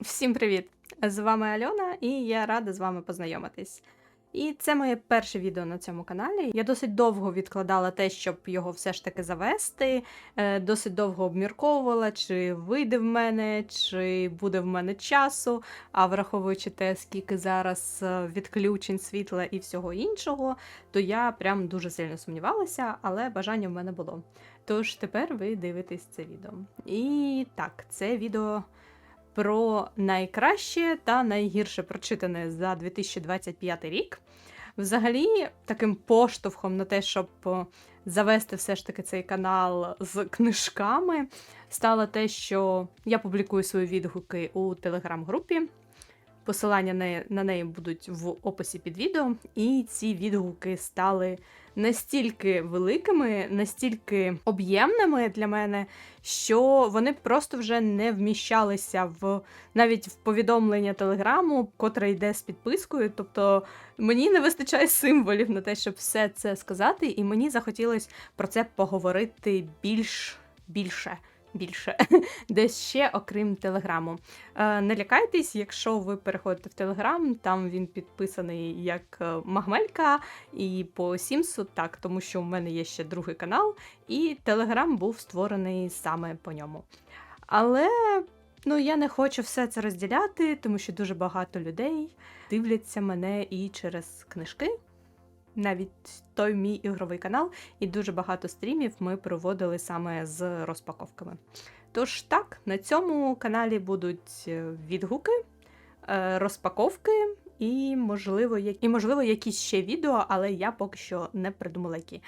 Всім привіт! З вами Альона, і я рада з вами познайомитись. І це моє перше відео на цьому каналі. Я досить довго відкладала те, щоб його все ж таки завести. е, Досить довго обмірковувала, чи вийде в мене, чи буде в мене часу. А враховуючи те, скільки зараз е, відключень світла і всього іншого, то я прям дуже сильно сумнівалася, але бажання в мене було. Тож тепер ви дивитесь це відео. І так, це відео про найкраще та найгірше прочитане за 2025 рік. Взагалі, таким поштовхом на те, щоб е, завести все ж таки цей канал з книжками, стало те, що я публікую свої відгуки у телеграм-групі. Посилання на- неї будуть в описі під відео. І ці відгуки стали настільки великими, настільки об'ємними для мене, що вони просто вже не вміщалися в навіть в повідомлення телеграму, котре йде з підпискою. Тобто мені не вистачає символів на те, щоб все це сказати, і мені захотілося про це поговорити більш більше. Більше десь ще, окрім телеграму. Не лякайтесь, якщо ви переходите в телеграм, там він підписаний як е, Магмелька і по Сімсу, так, тому що у мене є ще другий канал, і телеграм був створений саме по ньому. Але ну, я не хочу все це розділяти, тому що дуже багато людей дивляться мене і через книжки. Навіть той мій ігровий канал, і дуже багато стрімів ми проводили саме з розпаковками. Тож так, на цьому каналі будуть е, відгуки, е, розпаковки і, можливо, і, можливо, якісь ще відео, але я поки що не придумала які.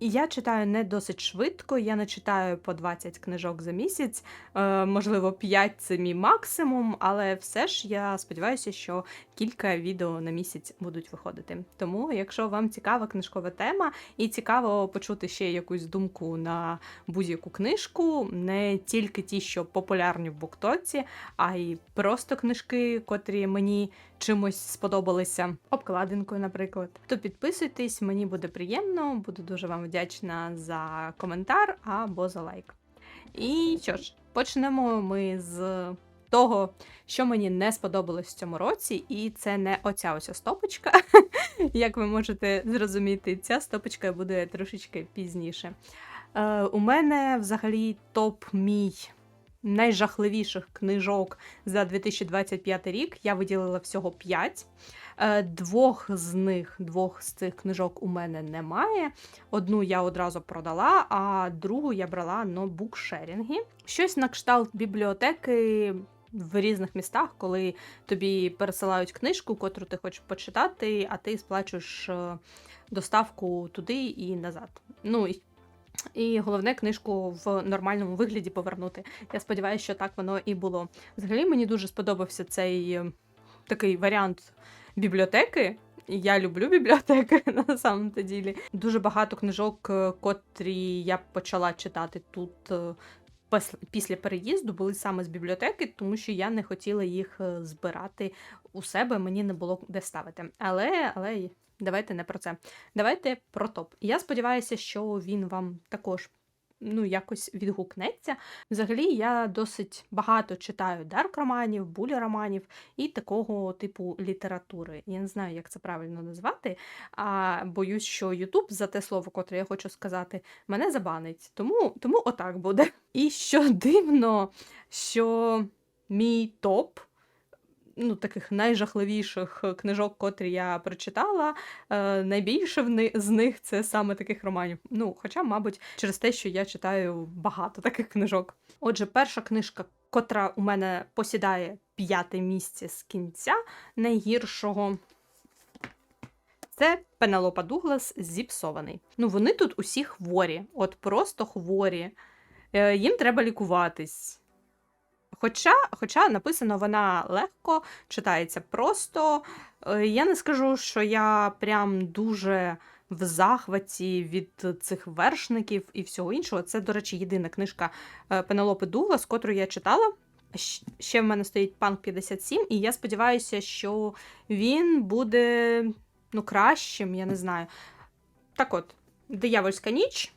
Я читаю не досить швидко, я не читаю по 20 книжок за місяць, е, можливо, 5 це мій максимум, але все ж я сподіваюся, що кілька відео на місяць будуть виходити. Тому, якщо вам цікава книжкова тема і цікаво почути ще якусь думку на будь-яку книжку, не тільки ті, що популярні в буктоці, а й просто книжки, котрі мені чимось сподобалися, обкладинкою, наприклад. То підписуйтесь, мені буде приємно, буду дуже вам вдячна за коментар або за лайк. І що ж, почнемо ми з того, що мені не сподобалось в цьому році, і це не оця ось стопочка. Як ви можете зрозуміти, ця стопочка буде трошечки пізніше. Е, у мене взагалі топ мій найжахливіших книжок за 2025 рік. Я виділила всього 5. Е, Двох з них, двох з цих книжок у мене немає. Одну я одразу продала, а другу я брала на букшерінгі. Щось на кшталт бібліотеки в різних містах, коли тобі пересилають книжку, котру ти хочеш почитати, а ти сплачуєш е, доставку туди і назад. Ну і і головне книжку в нормальному вигляді повернути. Я сподіваюся, що так воно і було. Взагалі мені дуже сподобався цей е, такий варіант бібліотеки. Я люблю бібліотеки на самом ділі. Дуже багато книжок, е, котрі я почала читати тут. Після переїзду були саме з бібліотеки, тому що я не хотіла їх е, збирати у себе, мені не було де ставити. Але, але давайте не про це. Давайте про топ. Я сподіваюся, що він вам також ну, якось відгукнеться. Взагалі, я досить багато читаю дарк романів, булі романів і такого типу літератури. Я не знаю, як це правильно назвати. А боюсь, що Ютуб за те слово, котре я хочу сказати, мене забанить. Тому, тому отак буде. І що дивно, що мій топ ну, таких найжахливіших книжок, котрі я прочитала. Е, найбільше з них це саме таких романів. Ну, хоча, мабуть, через те, що я читаю багато таких книжок. Отже, перша книжка, котра у мене посідає п'яте місце з кінця найгіршого. Це Пенелопа Дуглас зіпсований. Ну, вони тут усі хворі, от просто хворі. Е, їм треба лікуватись. Хоча, хоча написано вона легко, читається просто. Е, Я не скажу, що я прям дуже в захваті від цих вершників і всього іншого. Це, до речі, єдина книжка е, Пенелопи Дуглас, котру я читала. Ще в мене стоїть панк 57, і я сподіваюся, що він буде ну, кращим, я не знаю. Так от, Диявольська ніч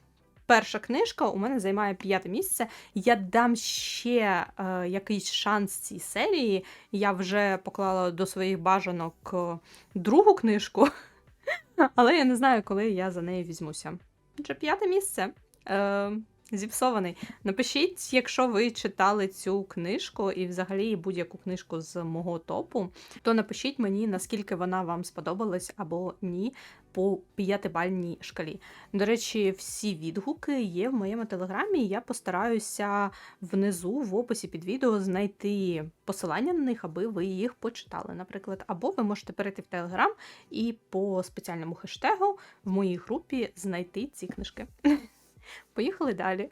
перша книжка у мене займає п'яте місце. Я дам ще е, якийсь шанс цій серії. Я вже поклала до своїх бажанок е, другу книжку, але я не знаю, коли я за неї візьмуся. Отже, п'яте місце. Е, Зіпсований. Напишіть, якщо ви читали цю книжку і взагалі будь-яку книжку з мого топу, то напишіть мені, наскільки вона вам сподобалась або ні по п'ятибальній шкалі. До речі, всі відгуки є в моєму телеграмі, я постараюся внизу в описі під відео знайти посилання на них, аби ви їх почитали, наприклад. Або ви можете перейти в телеграм і по спеціальному хештегу в моїй групі знайти ці книжки. Поїхали далі.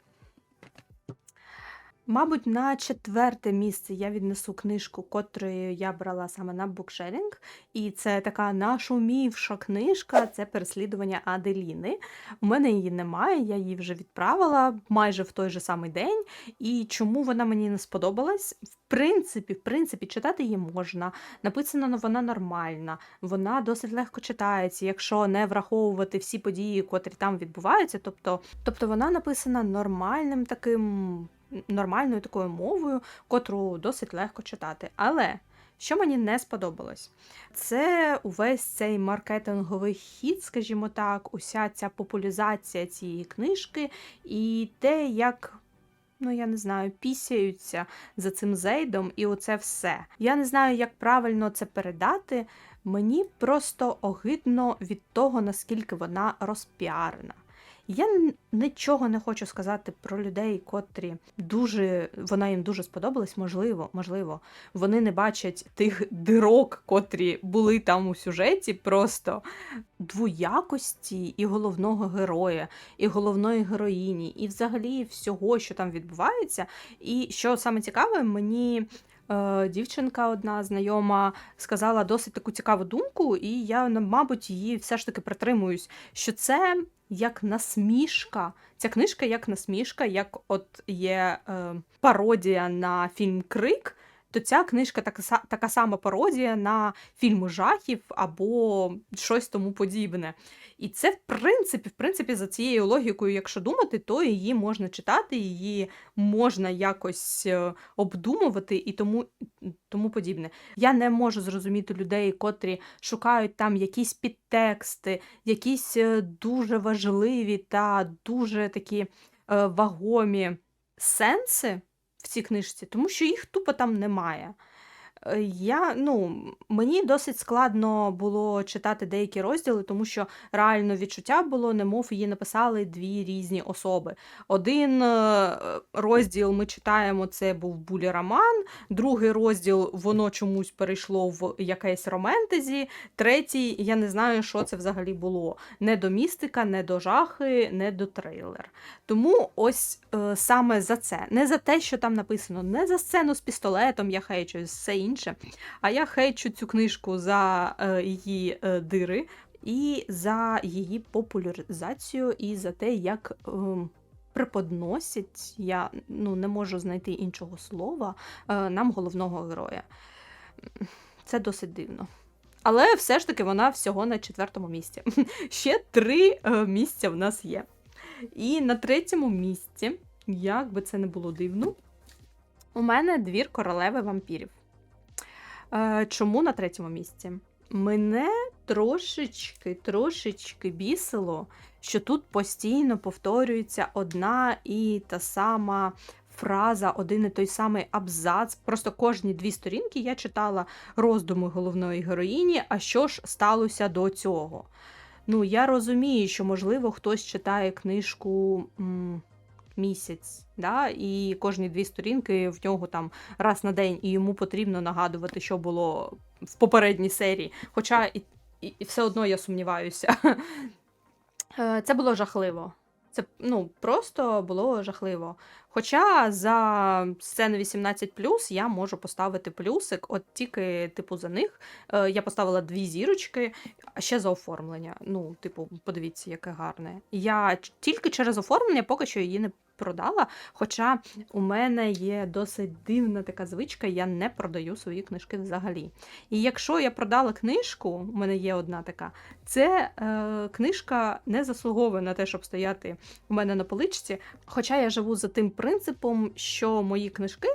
Мабуть, на четверте місце я віднесу книжку, котрою я брала саме на букшерінг. І це така нашумівша книжка це переслідування Аделіни. У мене її немає, я її вже відправила майже в той же самий день. І чому вона мені не сподобалась? В принципі, в принципі, читати її можна. Написана вона нормальна, вона досить легко читається, якщо не враховувати всі події, котрі там відбуваються. Тобто, тобто вона написана нормальним таким нормальною такою мовою, котру досить легко читати. Але що мені не сподобалось, це увесь цей маркетинговий хід, скажімо так, уся ця популяризація цієї книжки і те, як. Ну, я не знаю, пісяються за цим зейдом, і оце все. Я не знаю, як правильно це передати. Мені просто огидно від того, наскільки вона розпіарена. Я нічого не хочу сказати про людей, котрі дуже вона їм дуже сподобалась. Можливо, можливо, вони не бачать тих дирок, котрі були там у сюжеті, просто двоякості і головного героя, і головної героїні, і взагалі всього, що там відбувається. І що саме цікаве, мені. Е, дівчинка одна знайома сказала досить таку цікаву думку, і я, мабуть, її все ж таки притримуюсь, що це як насмішка. Ця книжка як насмішка, як от є е, пародія на фільм Крик. То ця книжка така така сама пародія на фільми жахів або щось тому подібне. І це, в принципі, в принципі, за цією логікою, якщо думати, то її можна читати, її можна якось е, обдумувати і тому тому подібне. Я не можу зрозуміти людей, котрі шукають там якісь підтексти, якісь е, дуже важливі та дуже такі е, вагомі сенси в цій книжці, тому що їх тупо там немає. Е, я, ну, Мені досить складно було читати деякі розділи, тому що реально відчуття було, немов її написали дві різні особи. Один е, розділ ми читаємо, це був булі роман, другий розділ воно чомусь перейшло в якесь романтезі, третій, я не знаю, що це взагалі було. Не до містика, не до жахи, не до трейлер. Тому ось е, саме за це. Не за те, що там написано, не за сцену з пістолетом, я хейчу, все інше. А я хейчу цю книжку за е, її е, дири і за її популяризацію, і за те, як. Е, Преподносять, я ну, не можу знайти іншого слова, е, нам головного героя. Це досить дивно. Але все ж таки вона всього на четвертому місці. Ще три місця в нас є. І на третьому місці, як би це не було дивно, у мене двір королеви вампірів. Е, Чому на третьому місці? Мене трошечки, трошечки бісило, що тут постійно повторюється одна і та сама фраза, один і той самий абзац. Просто кожні дві сторінки я читала роздуми головної героїні, а що ж сталося до цього. Ну, я розумію, що, можливо, хтось читає книжку м, місяць, да, і кожні дві сторінки в нього там раз на день, і йому потрібно нагадувати, що було в попередній серії. Хоча і, і, і все одно я сумніваюся. Е, це було жахливо. Це ну, просто було жахливо. Хоча за сцену 18 я можу поставити плюсик, от тільки, типу, за них е, я поставила дві зірочки, а ще за оформлення. Ну, типу, подивіться, яке гарне. Я тільки через оформлення поки що її не продала. Хоча у мене є досить дивна така звичка, я не продаю свої книжки взагалі. І якщо я продала книжку, у мене є одна така, це е, книжка не заслуговує на те, щоб стояти у мене на поличці. Хоча я живу за тим принципом, що мої книжки,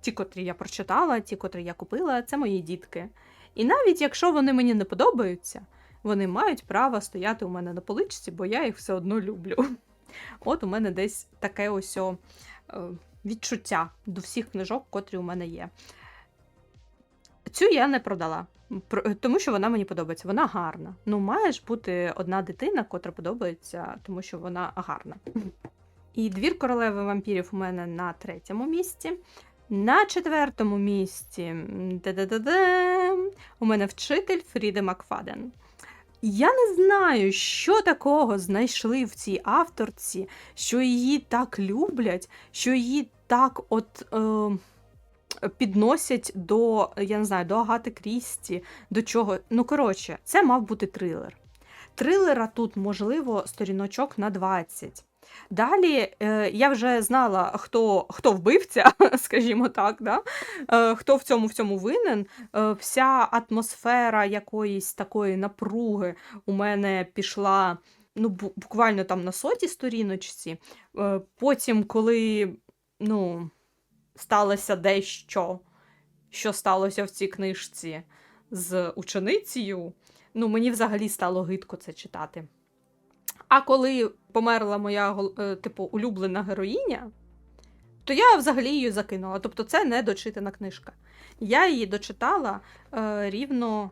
ті, котрі я прочитала, ті, котрі я купила, це мої дітки. І навіть якщо вони мені не подобаються, вони мають право стояти у мене на поличці, бо я їх все одно люблю. От у мене десь таке ось о, е, відчуття до всіх книжок, котрі у мене є. Цю я не продала, тому що вона мені подобається. Вона гарна. Ну, має ж бути одна дитина, котра подобається, тому що вона гарна. І двір королеви вампірів у мене на третьому місці. На четвертому місці м, да-да-да-дам, у мене вчитель Фріди Макфаден. Я не знаю, що такого знайшли в цій авторці, що її так люблять, що її так от е, підносять до, я не знаю, до Агати Крісті, до чого. Ну, коротше, це мав бути трилер. Трилера тут, можливо, сторіночок на 20. Далі е, я вже знала, хто, хто вбивця, скажімо так, да? е, хто в цьому в цьому винен. Е, вся атмосфера якоїсь такої напруги у мене пішла ну, буквально там на сотій сторіночці. Потім, коли ну, сталося дещо, що сталося в цій книжці з ученицею, ну, мені взагалі стало гидко це читати. А коли померла моя е, типу, улюблена героїня, то я взагалі її закинула. Тобто це не дочитана книжка. Я її дочитала е, рівно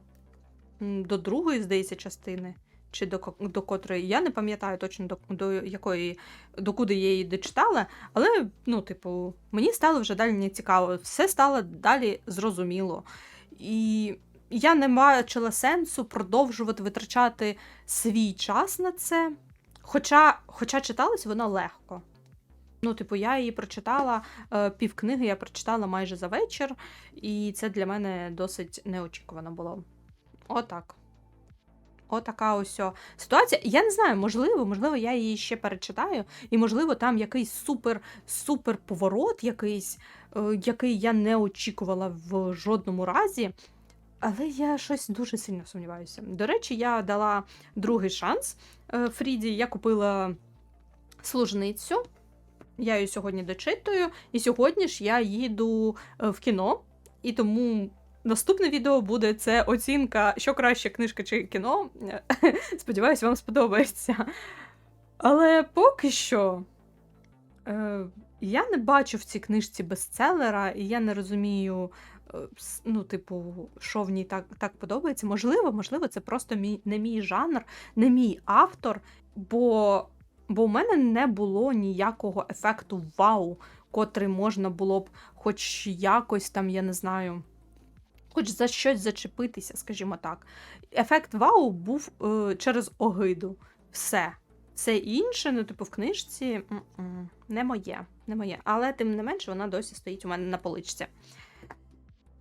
до другої, здається, частини, чи до, до котрої. Я не пам'ятаю точно до, до якої, до куди я її дочитала, але, ну, типу, мені стало вже далі не цікаво. Все стало далі зрозуміло. І я не бачила сенсу продовжувати витрачати свій час на це. Хоча, хоча читалась вона легко. Ну, типу, я її прочитала е, півкниги, я прочитала майже за вечір, і це для мене досить неочікувано було. Отак. Отака ось ситуація. Я не знаю, можливо, можливо, я її ще перечитаю, і можливо, там якийсь супер супер поворот, якийсь, е, який я не очікувала в жодному разі. Але я щось дуже сильно сумніваюся. До речі, я дала другий шанс е, Фріді. Я купила служницю. Я її сьогодні дочитую, і сьогодні ж я їду е, в кіно, і тому наступне відео буде це оцінка, що краще книжка чи кіно. Сподіваюсь, вам сподобається. Але поки що е, я не бачу в цій книжці бестселера, і я не розумію, ну, типу, що в ній так, так подобається. Можливо, можливо, це просто мій, не мій жанр, не мій автор, бо, бо у мене не було ніякого ефекту вау, котрий можна було б хоч якось там, я не знаю. Хоч за щось зачепитися, скажімо так. Ефект вау був е, через огиду. Все. Це інше, ну, типу, в книжці м-м, не моє, не моє. Але тим не менше, вона досі стоїть у мене на поличці.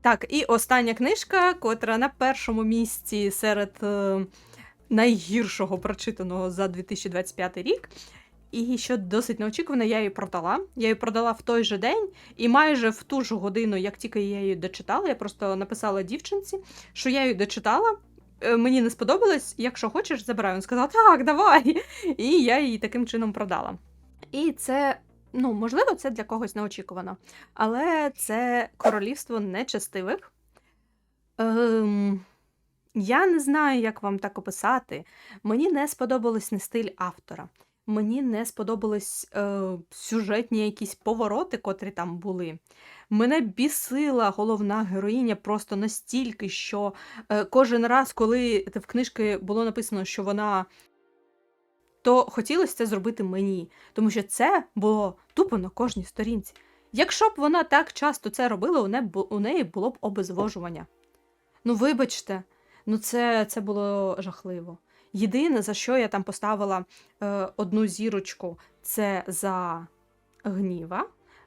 Так, і остання книжка, котра на першому місці серед е, найгіршого прочитаного за 2025 рік. І що досить неочікувано, я її продала. Я її продала в той же день, і майже в ту ж годину, як тільки я її дочитала, я просто написала дівчинці, що я її дочитала. е, Мені не сподобалось, якщо хочеш, забирай. Він сказав, так, давай. І я її таким чином продала. І це, ну, можливо, це для когось неочікувано. Але це королівство нечестивих. Ем, я не знаю, як вам так описати. Мені не сподобалось не стиль автора. Мені не сподобались е, сюжетні якісь повороти, котрі там були. Мене бісила головна героїня просто настільки, що е, кожен раз, коли в книжці було написано, що вона. То хотілося це зробити мені, тому що це було тупо на кожній сторінці. Якщо б вона так часто це робила, у неї, було б обезвожування. Ну, вибачте, ну це, це було жахливо. Єдине, за що я там поставила е, одну зірочку, це за гніва,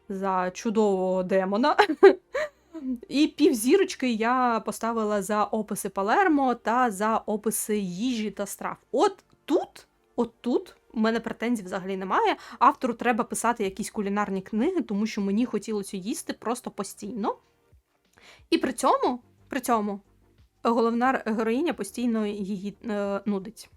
за чудового демона. І пів зірочки я поставила за описи Палермо та за описи їжі та страв. От тут, от тут У мене претензій взагалі немає. Автору треба писати якісь кулінарні книги, тому що мені хотілося їсти просто постійно. І при цьому, при цьому головна героїня постійно її е, нудить.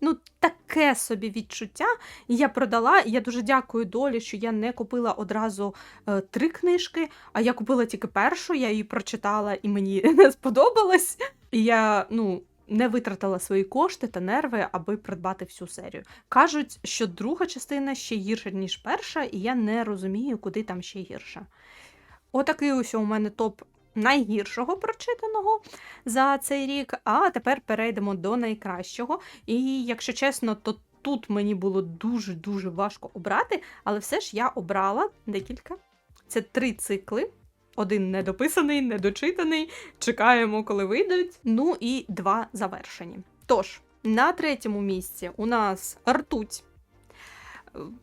Ну, таке собі відчуття. Я продала, я дуже дякую долі, що я не купила одразу е, три книжки, а я купила тільки першу, я її прочитала і мені не сподобалось. І я, ну. Не витратила свої кошти та нерви, аби придбати всю серію. Кажуть, що друга частина ще гірша, ніж перша, і я не розумію, куди там ще гірше. Отакий ось у мене топ найгіршого прочитаного за цей рік. А тепер перейдемо до найкращого. І якщо чесно, то тут мені було дуже-дуже важко обрати, але все ж я обрала декілька. Це три цикли. Один недописаний, недочитаний. Чекаємо, коли вийдуть. Ну і два завершені. Тож, на третьому місці у нас ртуть.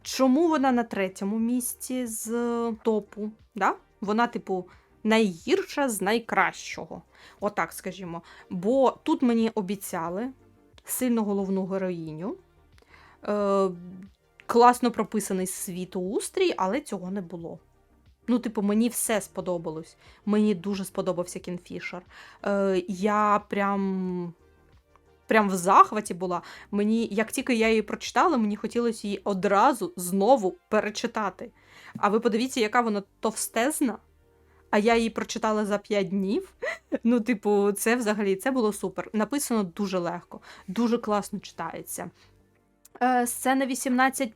Чому вона на третьому місці з топу? Да? Вона, типу, найгірша з найкращого. Отак скажімо. Бо тут мені обіцяли сильну головну героїню, е, класно прописаний світоустрій, але цього не було. Ну, типу, мені все сподобалось. Мені дуже сподобався Кінфішер. Е, я прям. Прям в захваті була. Мені, як тільки я її прочитала, мені хотілося її одразу знову перечитати. А ви подивіться, яка вона товстезна, а я її прочитала за 5 днів. Ну, типу, це взагалі це було супер. Написано дуже легко, дуже класно читається. Е, Сцена 18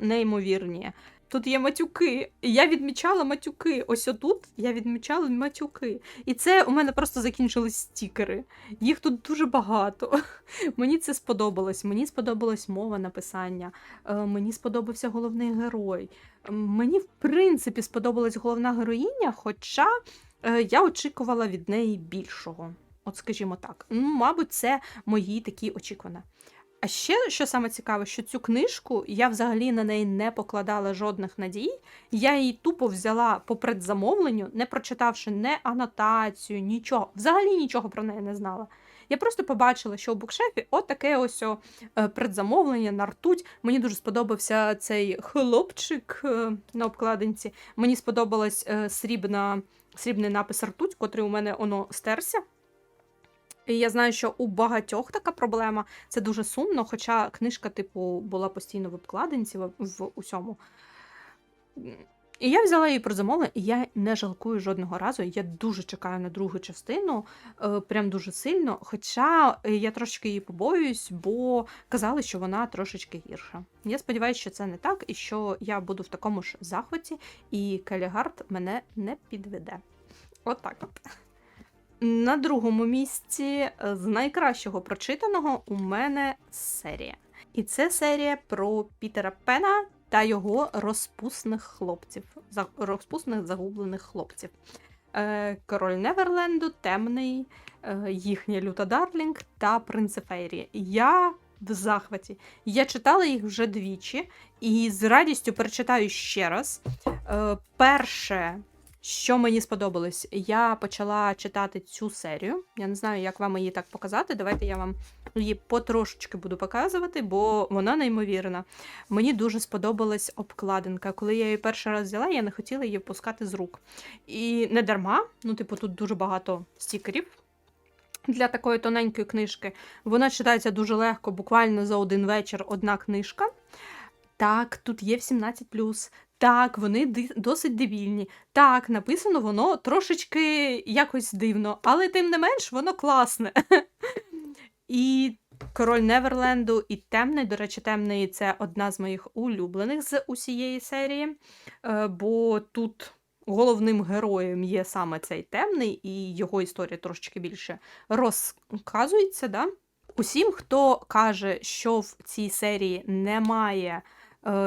неймовірні. Тут є матюки. І Я відмічала матюки. Ось отут я відмічала матюки. І це у мене просто закінчились стікери. Їх тут дуже багато. Мені це сподобалось. Мені сподобалась мова написання. Е, Мені сподобався головний герой. Мені, в принципі, сподобалась головна героїня, хоча е, я очікувала від неї більшого. От скажімо так. Ну, мабуть, це мої такі очікування. А ще, що саме цікаве, що цю книжку я взагалі на неї не покладала жодних надій. Я її тупо взяла по предзамовленню, не прочитавши не анотацію, нічого. Взагалі нічого про неї не знала. Я просто побачила, що у букшефі от ось о, е, предзамовлення на ртуть. Мені дуже сподобався цей хлопчик е, на обкладинці. Мені сподобалась е, срібна, срібний напис ртуть, котрий у мене воно стерся. І я знаю, що у багатьох така проблема. Це дуже сумно, хоча книжка, типу, була постійно в обкладинці в, в усьому. І я взяла її про замовлення, і я не жалкую жодного разу. Я дуже чекаю на другу частину, е, прям дуже сильно. Хоча е, я трошки її побоююсь, бо казали, що вона трошечки гірша. Я сподіваюся, що це не так, і що я буду в такому ж захваті, і Келігард мене не підведе. Отак от. На другому місці е, з найкращого прочитаного у мене серія. І це серія про Пітера Пена та його розпусних хлопців, розпусних загублених хлопців. Е, Король Неверленду, Темний, е, їхня Люта Дарлінг та Принцефейрі. Я в захваті. Я читала їх вже двічі і з радістю перечитаю ще раз. Перше, що мені сподобалось, я почала читати цю серію. Я не знаю, як вам її так показати. Давайте я вам її потрошечки буду показувати, бо вона неймовірна. Мені дуже сподобалась обкладинка. Коли я її перший раз взяла, я не хотіла її впускати з рук. І не дарма, ну, типу, тут дуже багато стікерів. Для такої тоненької книжки вона читається дуже легко, буквально за один вечір одна книжка. Так, тут є в 17 Так, вони досить дебільні. Так, написано воно трошечки якось дивно, але тим не менш воно класне. І Король Неверленду і Темний. До речі, темний це одна з моїх улюблених з усієї серії, е, бо тут головним героєм є саме цей темний, і його історія трошечки більше розказується. Да? Усім, хто каже, що в цій серії немає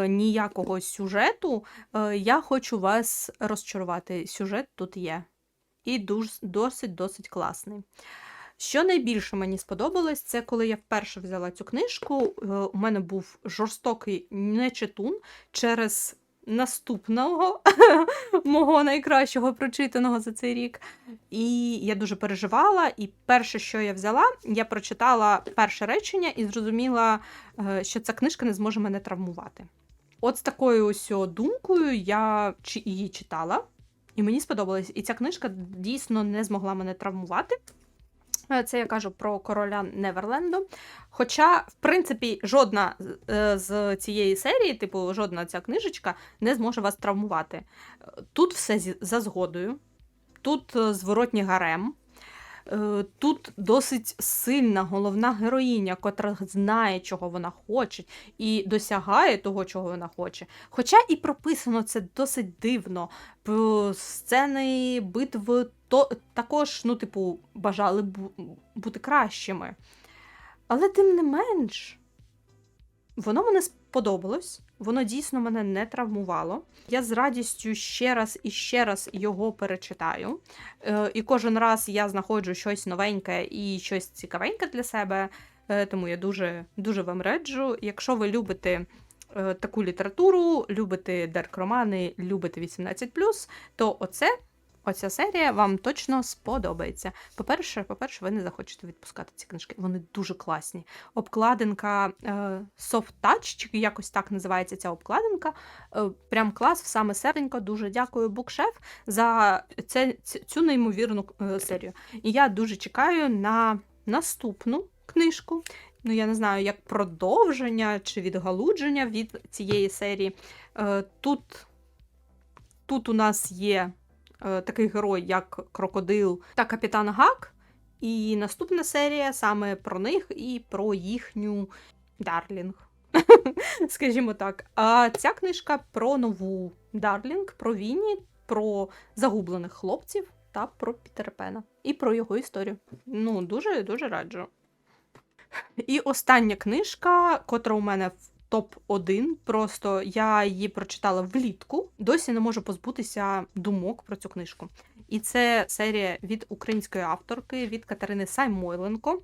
ніякого сюжету, е, я хочу вас розчарувати. Сюжет тут є. І дуже, досить досить класний. Що найбільше мені сподобалось, це коли я вперше взяла цю книжку. е, У мене був жорстокий нечитун через наступного мого найкращого прочитаного за цей рік. І я дуже переживала. І перше, що я взяла, я прочитала перше речення і зрозуміла, е, що ця книжка не зможе мене травмувати. От з такою ось думкою я її читала, і мені сподобалось. І ця книжка дійсно не змогла мене травмувати. Е, Це я кажу про короля Неверленду. Хоча, в принципі, жодна з- е, цієї серії, типу, жодна ця книжечка не зможе вас травмувати. Е, Тут все за згодою, тут зворотні зворотній гарем. Е, Тут досить сильна головна героїня, котра знає, чого вона хоче, і досягає того, чого вона хоче. Хоча і прописано це досить дивно. Сцени битв то також, ну, типу, бажали бу- бути кращими. Але тим не менш, воно мене сподобалось, воно дійсно мене не травмувало. Я з радістю ще раз і ще раз його перечитаю. Е, І кожен раз я знаходжу щось новеньке і щось цікавеньке для себе. Е, Тому я дуже, дуже вам раджу. Якщо ви любите е, таку літературу, любите дарк-романи, любите 18+, то оце Оця серія вам точно сподобається. По-перше, по-перше, ви не захочете відпускати ці книжки. Вони дуже класні. Обкладинка е, Soft Touch, чи якось так називається ця обкладинка. Е, прям клас, в саме серденько. Дуже дякую Букшеф за це, цю неймовірну е, серію. І я дуже чекаю на наступну книжку. Ну, я не знаю, як продовження чи відгалудження від цієї серії. Тут, тут у нас є такий герой, як Крокодил та Капітан Гак. І наступна серія саме про них і про їхню Дарлінг. Скажімо так. А ця книжка про нову Дарлінг, про Вінні, про загублених хлопців та про Пітера Пена. І про його історію. Ну, дуже дуже раджу. І остання книжка, котра у мене в топ-1. Просто я її прочитала влітку. Досі не можу позбутися думок про цю книжку. І це серія від української авторки від Катерини Саймойленко.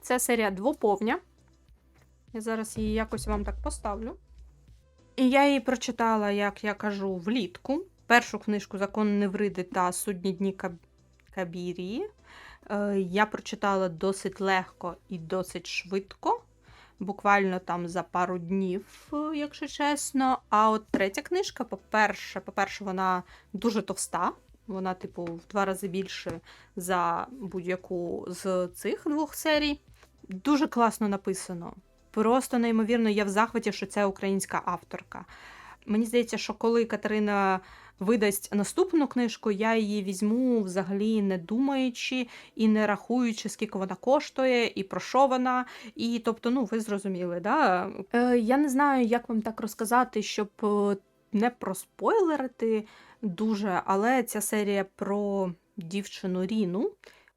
Це серія двоповня. Я зараз її якось вам так поставлю. І я її прочитала, як я кажу, влітку. Першу книжку Закон Невриди та Судні дні Кабірії. Е, Я прочитала досить легко і досить швидко. Буквально там за пару днів, е, якщо чесно. А от третя книжка, по-перше, по-перше, вона дуже товста. Вона, типу, в два рази більше за будь-яку з цих двох серій. Дуже класно написано. Просто неймовірно, я в захваті, що це українська авторка. Мені здається, що коли Катерина видасть наступну книжку, я її візьму взагалі не думаючи і не рахуючи, скільки вона коштує, і про що вона. І тобто, ну, ви зрозуміли, да? Е, я не знаю, як вам так розказати, щоб е, не проспойлерити дуже, але ця серія про дівчину Ріну,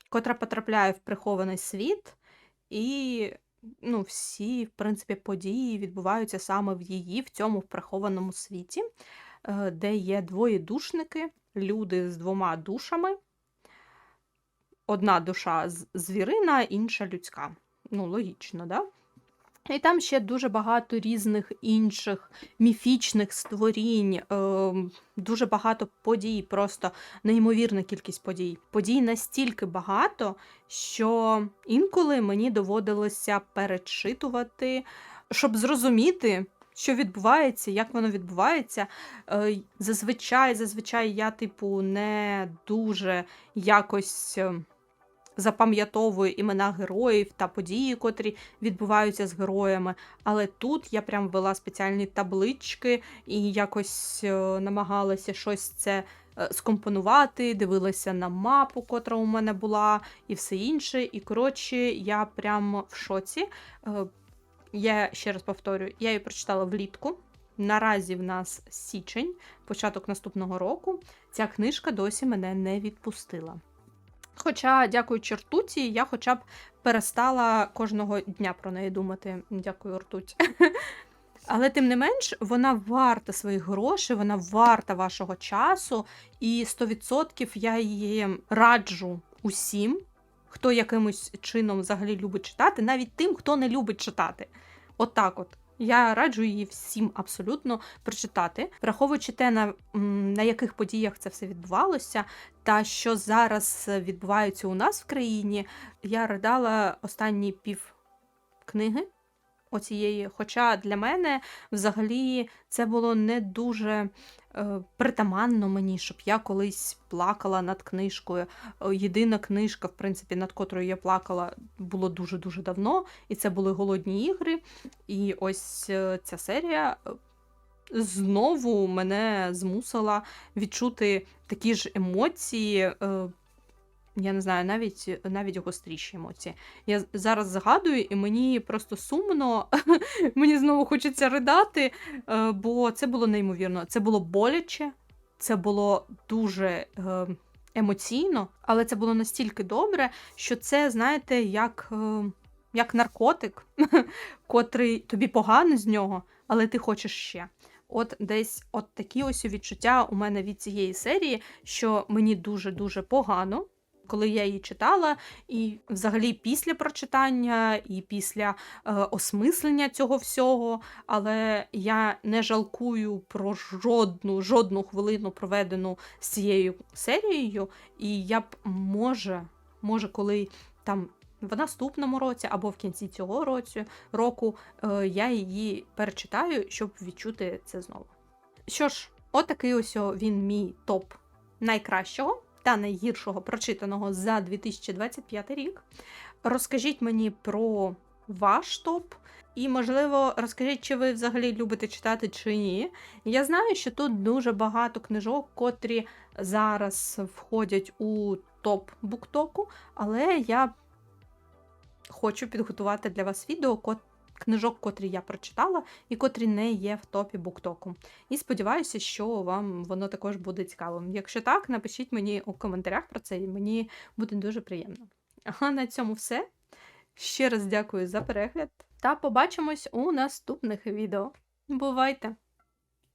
котра потрапляє в прихований світ, і ну, всі, в принципі, події відбуваються саме в її, в цьому прихованому світі, де є двоє душники, люди з двома душами. Одна душа звірина, інша людська. Ну, логічно, да? І там ще дуже багато різних інших міфічних створінь, ем, дуже багато подій, просто неймовірна кількість подій. Подій настільки багато, що інколи мені доводилося перечитувати, щоб зрозуміти, що відбувається, як воно відбувається. Е, Зазвичай, зазвичай я, типу, не дуже якось. е, Запам'ятовую імена героїв та події, котрі відбуваються з героями. Але тут я прям вела спеціальні таблички і якось е, намагалася щось це скомпонувати, дивилася на мапу, котра у мене була, і все інше. І коротше, я прям в шоці. Я ще раз повторюю, я її прочитала влітку. Наразі в нас січень, початок наступного року. Ця книжка досі мене не відпустила. Хоча, дякуючи ртуті, я хоча б перестала кожного дня про неї думати. Дякую, ртуть. Але тим не менш, вона варта своїх грошей, вона варта вашого часу, і 100% я її раджу усім, хто якимось чином взагалі любить читати, навіть тим, хто не любить читати. От так от. Я раджу її всім абсолютно прочитати, враховуючи те, на, на яких подіях це все відбувалося, та що зараз відбувається у нас в країні. Я ридала останні пів книги оцієї. Хоча для мене взагалі це було не дуже притаманно мені, щоб я колись плакала над книжкою. Е, Єдина книжка, в принципі, над котрою я плакала, було дуже-дуже давно, і це були голодні ігри. І ось е, ця серія е, знову мене змусила відчути такі ж емоції. Я не знаю, навіть навіть гостріші емоції. Я зараз згадую, і мені просто сумно, мені знову хочеться ридати, е, бо це було неймовірно. Це було боляче, це було дуже е, емоційно, але це було настільки добре, що це, знаєте, як, е, як наркотик, котрий тобі погано з нього, але ти хочеш ще. От десь от такі ось відчуття у мене від цієї серії, що мені дуже-дуже погано, коли я її читала, і взагалі після прочитання, і після е, осмислення цього всього. Але я не жалкую про жодну, жодну хвилину проведену з цією серією. І я б може, може, коли там в наступному році або в кінці цього році, року е, я її перечитаю, щоб відчути це знову. Що ж, отакий ось він мій топ найкращого та найгіршого прочитаного за 2025 рік. Розкажіть мені про ваш топ. І, можливо, розкажіть, чи ви взагалі любите читати чи ні. Я знаю, що тут дуже багато книжок, котрі зараз входять у топ буктоку, але я хочу підготувати для вас відео книжок, котрі я прочитала, і котрі не є в топі буктоку. І сподіваюся, що вам воно також буде цікавим. Якщо так, напишіть мені у коментарях про це, і мені буде дуже приємно. А на цьому все. Ще раз дякую за перегляд та побачимось у наступних відео. Бувайте!